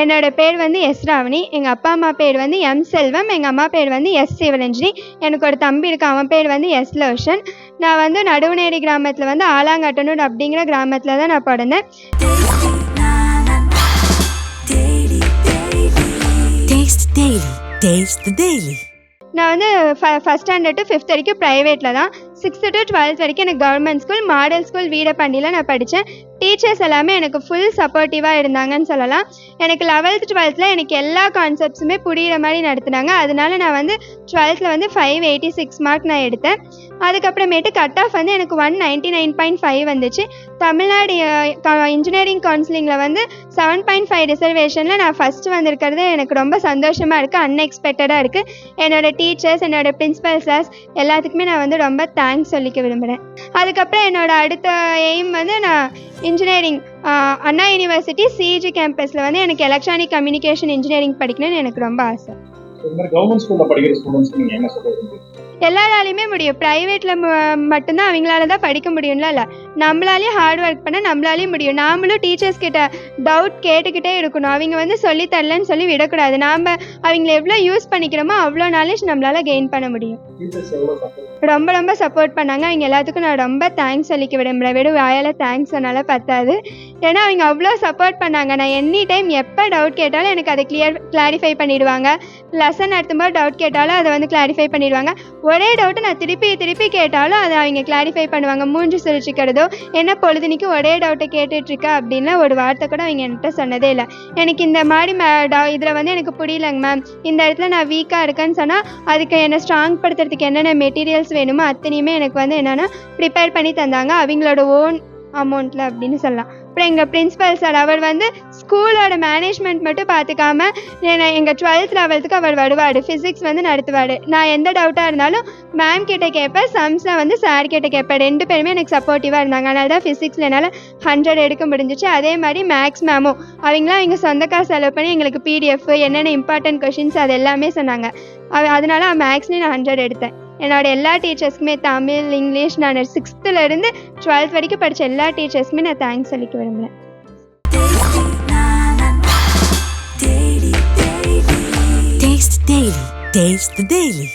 என்னோட பேர் வந்து எஸ் ராவணி. எங்கள் அப்பா அம்மா பேர் வந்து எம் செல்வம். எங்கள் அம்மா பேர் வந்து எஸ் சிவரஞ்சினி. எனக்கு ஒரு தம்பி இருக்கான் அவன் பேர் வந்து எஸ் லோஷன். நான் வந்து நடுவுநேரி கிராமத்தில் வந்து ஆலாங்கட்டனூர் அப்படிங்கிற கிராமத்தில் தான் நான் பிறந்தேன். நான் வந்து ஃப ஃபஸ்ட் ஸ்டாண்டர்ட் டு ஃபிஃப்த் வரைக்கும் ப்ரைவேட்டில் தான். சிக்ஸ்த்து டு டுவெல்த் வரைக்கும் எனக்கு கவர்மெண்ட் ஸ்கூல் மாடல் ஸ்கூல் வீரபாண்டியில் நான் படித்தேன் டீச்சர்ஸ் எல்லாமே எனக்கு ஃபுல் சப்போர்ட்டிவாக இருந்தாங்கன்னு சொல்லலாம். எனக்கு லெவல்த் டுவெல்த்தில் எனக்கு எல்லா கான்செப்ட்ஸுமே புரிகிற மாதிரி நடத்துனாங்க. அதனால நான் வந்து டுவெல்த்தில் வந்து ஃபைவ் எயிட்டி சிக்ஸ் மார்க் நான் எடுத்தேன். அதுக்கப்புறமேட்டு கட் ஆஃப் வந்து எனக்கு one ninety nine point five வந்துச்சு. தமிழ்நாடு இன்ஜினியரிங் கவுன்சிலிங்கில் வந்து செவன் பாயிண்ட் ஃபைவ் ரிசர்வேஷனில் நான் ஃபஸ்ட்டு வந்திருக்கிறது எனக்கு ரொம்ப சந்தோஷமாக இருக்குது அன்எக்ஸ்பெக்டடாக இருக்குது என்னோட டீச்சர்ஸ் என்னோட பிரின்ஸிபல் சார்ஸ் எல்லாத்துக்குமே நான் வந்து ரொம்ப தேங்க்ஸ் சொல்லிக்க விரும்புகிறேன் அதுக்கப்புறம் என்னோட அடுத்த எய்ம் வந்து நான் இன்ஜினியரிங் அண்ணா யூனிவர்சிட்டி சிஜி கேம்பஸில் வந்து எனக்கு எலக்ட்ரானிக் கம்யூனிகேஷன் இன்ஜினியரிங் படிக்கணும்னு எனக்கு ரொம்ப ஆசை. கவர்மெண்ட் ஸ்கூலில் படிக்கிற ஸ்டூடெண்ட்ஸ் நீங்கள் என்ன சொல்றது எல்லாராலையுமே முடியும். ப்ரைவேட்டில் மட்டும்தான் அவங்களால தான் படிக்க முடியும்ல இல்லை? நம்மளாலேயும் ஹார்ட் ஒர்க் பண்ண நம்மளாலேயும் முடியும். நாமளும் டீச்சர்ஸ் கிட்ட டவுட் கேட்டுக்கிட்டே இருக்கணும். அவங்க வந்து சொல்லி தரலன்னு சொல்லி விடக்கூடாது. நாம் அவங்கள எவ்வளோ யூஸ் பண்ணிக்கிறோமோ அவ்வளோ நாலேஜ் நம்மளால் கெயின் பண்ண முடியும். ரொம்ப ரொம்ப சப்போர்ட் பண்ணாங்க. அவங்க எல்லாத்துக்கும் நான் ரொம்ப தேங்க்ஸ் சொல்லிக்க விரும்புகிறேன் வெறும் வாயால் தேங்க்ஸ் சொன்னால பத்தாது. ஏன்னா அவங்க அவ்வளோ சப்போர்ட் பண்ணாங்க. நான் எனி டைம் எப்போ டவுட் கேட்டாலும் எனக்கு அதை கிளியர் கிளாரிஃபை பண்ணிடுவாங்க. லெசன் நடத்தும்போது டவுட் கேட்டாலும் அதை வந்து கிளாரிஃபை பண்ணிடுவாங்க. ஒரே டவுட்டை நான் திருப்பி திருப்பி கேட்டாலும் அதை அவங்க கிளாரிஃபை பண்ணுவாங்க. மூஞ்சி சுழிச்சிக்கிறதோ என்ன பொழுதுனிக்கு ஒரே டவுட்டை கேட்டுட்ருக்க அப்படின்னா ஒரு வார்த்தை கூட அவங்க என்கிட்ட சொன்னதே இல்லை. எனக்கு இந்த மாதிரி மே இதில் வந்து எனக்கு புரியலங்க மேம் இந்த இடத்துல நான் வீக்காக இருக்கேன்னு சொன்னால் அதுக்கு என்னை ஸ்ட்ராங் படுத்துறதுக்கு என்னென்ன மெட்டீரியல்ஸ் வேணுமோ அத்தனையுமே எனக்கு வந்து என்னென்னா ப்ரிப்பேர் பண்ணி தந்தாங்க. அவங்களோட ஓன் அமௌண்ட்டில் அப்படின்னு சொல்லலாம். அப்புறம் எங்கள் பிரின்ஸிபல் சார் அவர் வந்து ஸ்கூலோட மேனேஜ்மெண்ட் மட்டும் பார்த்துக்காம எங்கள் டுவெல்த் லெவல்த்துக்கு அவர் வருவார். ஃபிசிக்ஸ் வந்து நடத்துவார். நான் எந்த டவுட்டாக இருந்தாலும் மேம் கிட்ட கேட்பேன் சம்ஸில் வந்து சார் கிட்ட கேட்பேன் ரெண்டு பேருமே எனக்கு சப்போர்ட்டிவாக இருந்தாங்க. அதனால தான் ஃபிசிக்ஸில் என்னால் ஹண்ட்ரட் எடுக்க முடிஞ்சிச்சு. அதே மாதிரி மேக்ஸ் மேமும் அவங்களாம் எங்கள் சொந்த காசு செலவு பண்ணி எங்களுக்கு பிடிஎஃப் என்னென்ன இம்பார்ட்டன்ட் கொஷின்ஸ் அது எல்லாமே சொன்னாங்க. அவ- அதனால மேக்ஸ்லேயும் நான் ஹண்ட்ரட் எடுத்தேன். என்னோட எல்லா டீச்சர்ஸ்க்குமே தமிழ் இங்கிலீஷ் நான் சிக்ஸ்த்துலேருந்து டுவெல்த் வரைக்கும் படித்த எல்லா டீச்சர்ஸ்க்குமே நான் தேங்க்ஸ் சொல்லிக்க விரும்புகிறேன் Daily. Taste the Daily.